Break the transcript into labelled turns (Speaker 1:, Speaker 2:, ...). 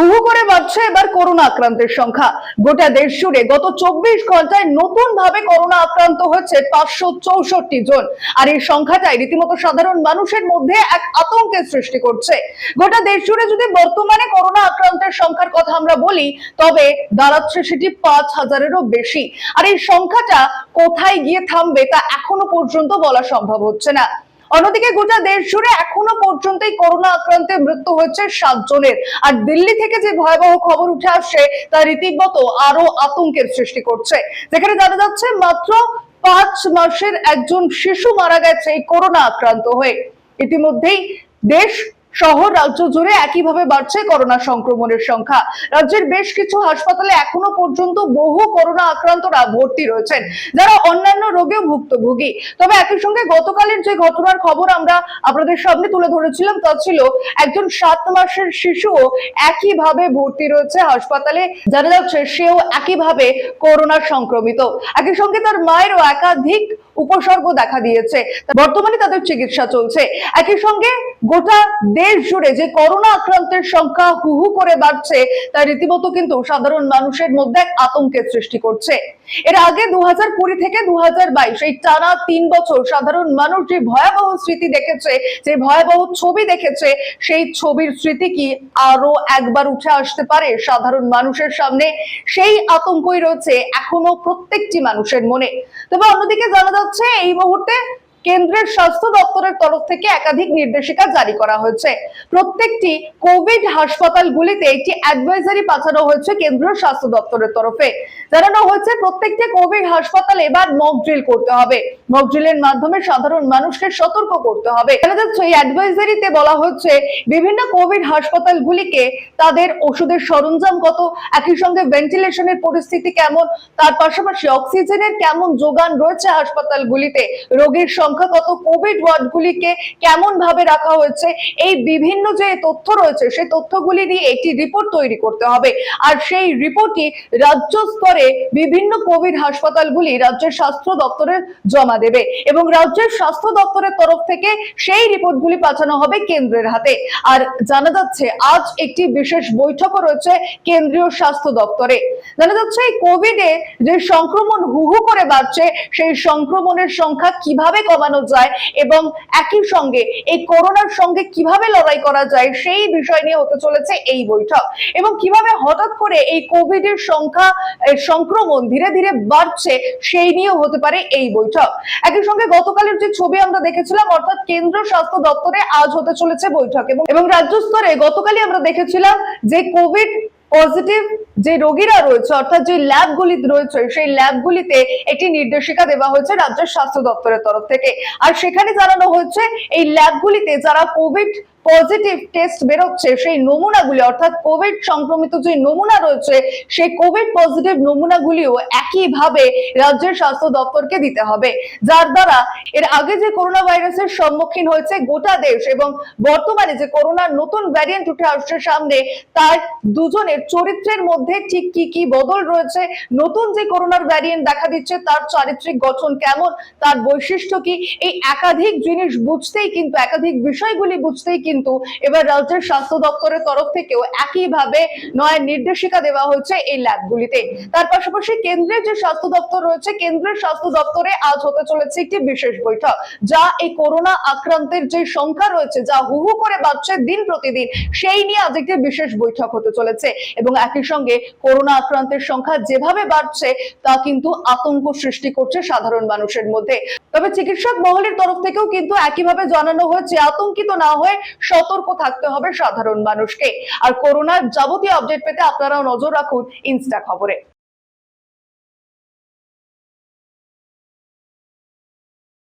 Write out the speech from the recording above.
Speaker 1: হুহু করে বাড়ছে এবার করোনা আক্রান্তের সংখ্যা। গোটা দেশ জুড়ে গত চব্বিশ ঘন্টায় নতুন ভাবে করোনা আক্রান্ত হচ্ছে পাঁচশো চৌষট্টি জন। আর এই সংখ্যাটাই রীতিমতো সাধারণ মানুষের মধ্যে এক আতঙ্কের সৃষ্টি করছে। গোটা দেশ জুড়ে যদি বর্তমানে করোনা আক্রান্তের সংখ্যার কথা আমরা বলি, তবে দাঁড়াচ্ছে সেটি পাঁচ হাজারেরও বেশি। আর এই সংখ্যাটা কোথায় গিয়ে থামবে তা এখনও পর্যন্ত বলা সম্ভব হচ্ছে না। অন্যদিকে গোটা দেশ জুড়ে এখনও পর্যন্ত করোনা আক্রান্তে মৃত্যু হচ্ছে সাত জনের আর দিল্লি থেকে যে ভয়াবহ খবর উঠে আসছে, তা রীতিমত আরও আতঙ্কের সৃষ্টি করছে। যেখানে জানা যাচ্ছে, মাত্র পাঁচ মাসের একজন শিশু মারা গেছে এই করোনা আক্রান্ত হয়ে। ইতিমধ্যেই দেশ শহর, রাজ্য জুড়ে একইভাবে বাড়ছে করোনা সংক্রমণের সংখ্যা। রাজ্যের বেশ কিছু হাসপাতালে এখনও পর্যন্ত বহু করোনা আক্রান্তরা ভর্তি রয়েছেন, যারা অন্যান্য রোগেও ভুক্তভোগী। তবে একই সঙ্গে গতকালের যে ঘটনার খবর আমরা আপনাদের সামনে তুলে ধরেছিলাম, তা ছিল একজন সাত মাসের শিশুও একইভাবে ভর্তি রয়েছে হাসপাতালে। জানা যাচ্ছে সেও একইভাবে করোনা সংক্রমিত। একই সঙ্গে তার মায়েরও একাধিক উপসর্গ দেখা দিয়েছে। বর্তমানে তাদের চিকিৎসা চলছে। একই সঙ্গে গোটা দেশ জুড়ে যে করোনা আক্রান্তের সংখ্যা হু হু করে বাড়ছে তা রীতিমতো কিন্তু সাধারণ মানুষের মধ্যে এক আতঙ্কের সৃষ্টি করছে। এর আগে দু কুড়ি থেকে দু এই টানা তিন বছর সাধারণ মানুষ যে ভয়াবহ স্মৃতি দেখেছে, যে ভয়াবহ ছবি দেখেছে, সেই ছবির স্মৃতি কি আরও একবার উঠে আসতে পারে সাধারণ মানুষের সামনে? সেই আতঙ্কই রয়েছে এখনও প্রত্যেকটি মানুষের মনে। তবে অন্যদিকে জানা যাচ্ছে, এই মুহূর্তে কেন্দ্রের স্বাস্থ্য দপ্তরের তরফ থেকে একাধিক নির্দেশিকা জারি করা হয়েছে। প্রত্যেকটি কোভিড হাসপাতালগুলিতে একটি অ্যাডভাইজারি পাঠানো হয়েছে কেন্দ্রীয় স্বাস্থ্য দপ্তরের তরফে। জানানো হয়েছে, প্রত্যেকটি কোভিড হাসপাতালে এবার মক ড্রিল করতে হবে। মক ড্রিলের মাধ্যমে সাধারণ মানুষকে সতর্ক করতে হবে। জানা যাচ্ছে, এই অ্যাডভাইজারিতে বলা হচ্ছে, বিভিন্ন কোভিড হাসপাতালগুলিকে তাদের ওষুধের সরঞ্জাম কত, একই সঙ্গে ভেন্টিলেশনের পরিস্থিতি কেমন, তার পাশাপাশি অক্সিজেনের কেমন যোগান রয়েছে হাসপাতালগুলিতে, রোগীর সংখ্যা কত, কোভিড ওয়ার্ডগুলিকে কেমন ভাবে রাখা হয়েছে, এই বিভিন্ন যে তথ্য রয়েছে, সেই তথ্যগুলি নিয়ে একটি রিপোর্ট তৈরি করতে হবে। আর সেই রিপোর্টটি রাজ্য স্তরে বিভিন্ন কোভিড হাসপাতালগুলি রাজ্যের স্বাস্থ্য দপ্তরে জমা দেবে এবং রাজ্যের স্বাস্থ্য দপ্তরের তরফ থেকে সেই রিপোর্টগুলি পাঠানো হবে কেন্দ্রের হাতে। আর জানা যাচ্ছে, আজ একটি বিশেষ বৈঠকও রয়েছে কেন্দ্রীয় স্বাস্থ্য দপ্তরে। জানা যাচ্ছে এই কোভিডে যে সংক্রমণ হুহু করে বাড়ছে, সেই সংক্রমণের সংখ্যা কীভাবে কমানো যায় এবং একই সঙ্গে এই করোনার সঙ্গে কীভাবে লড়াই করা যায়, সেই বিষয় নিয়ে হতে চলেছে এই বৈঠক। এবং কীভাবে হঠাৎ করে এই কোভিড এর সংখ্যা সংক্রমণ ধীরে ধীরে বাড়ছে, সেই নিয়েও হতে পারে এই বৈঠক। একই সঙ্গে গতকালের যে ছবি আমরা দেখেছিলাম, অর্থাৎ কেন্দ্র স্বাস্থ্য দপ্তরে আজ হতে চলেছে বৈঠক এবং রাজ্য স্তরে গতকালই আমরা দেখেছিলাম যে কোভিড পজিটিভ যে রোগীরা রয়েছে, অর্থাৎ যে ল্যাবগুলি রয়েছে, সেই ল্যাবগুলিতে একটি নির্দেশিকা দেওয়া হয়েছে রাজ্যের স্বাস্থ্য দপ্তরের তরফ থেকে। আর সেখানে জানানো হয়েছে, এই ল্যাবগুলিতে যারা কোভিড পজিটিভ টেস্ট বেরোচ্ছে, সেই নমুনাগুলি, অর্থাৎ কোভিড সংক্রমিত যে নমুনা রয়েছে, সেই কোভিড পজিটিভ নমুনাগুলিও একইভাবে রাজ্যের স্বাস্থ্য দপ্তরকে দিতে হবে। যার দ্বারা এর আগে যে করোনা ভাইরাসের সম্মুখীন হয়েছে গোটা দেশ এবং বর্তমানে যে করোনার নতুন ভ্যারিয়েন্ট উঠে আসছে সামনে, তার দুজনের চরিত্রের মধ্যে ঠিক কি কি বদল রয়েছে, নতুন যে করোনার ভ্যারিয়েন্ট দেখা দিচ্ছে, তার চারিত্রিক গঠন কেমন, তার বৈশিষ্ট্য কি, এই একাধিক জিনিস বুঝতেই কিন্তু, একাধিক বিষয়গুলি বুঝতেই কিন্তু এবার রাজ্যের স্বাস্থ্য দপ্তরের তরফ থেকেও একইভাবে নয় নির্দেশিকা দেওয়া হয়েছে এই ল্যাবগুলিতে। তার পাশাপাশি কেন্দ্রের যে স্বাস্থ্য দপ্তর রয়েছে, কেন্দ্রের স্বাস্থ্য দপ্তরে আজ হতে চলেছে একটি বিশেষ বৈঠক, যা এই করোনা আক্রান্তের যে সংখ্যা রয়েছে, যা হুহু করে বাড়ছে দিন প্রতিদিন, সেই নিয়ে আজ একটি বিশেষ বৈঠক হতে চলেছে। এবং একই সঙ্গে করোনা আক্রান্তের সংখ্যা যেভাবে বাড়ছে, তা কিন্তু আতঙ্ক সৃষ্টি করছে সাধারণ মানুষের মধ্যে। তবে চিকিৎসক মহলের তরফ থেকেও কিন্তু একইভাবে জানানো হয়েছে, আতঙ্কিত না হয়ে সতর্ক থাকতে হবে সাধারণ মানুষকে। আর করোনার যাবতীয় আপডেট পেতে আপনারাও নজর রাখুন ইনস্টা খবরে।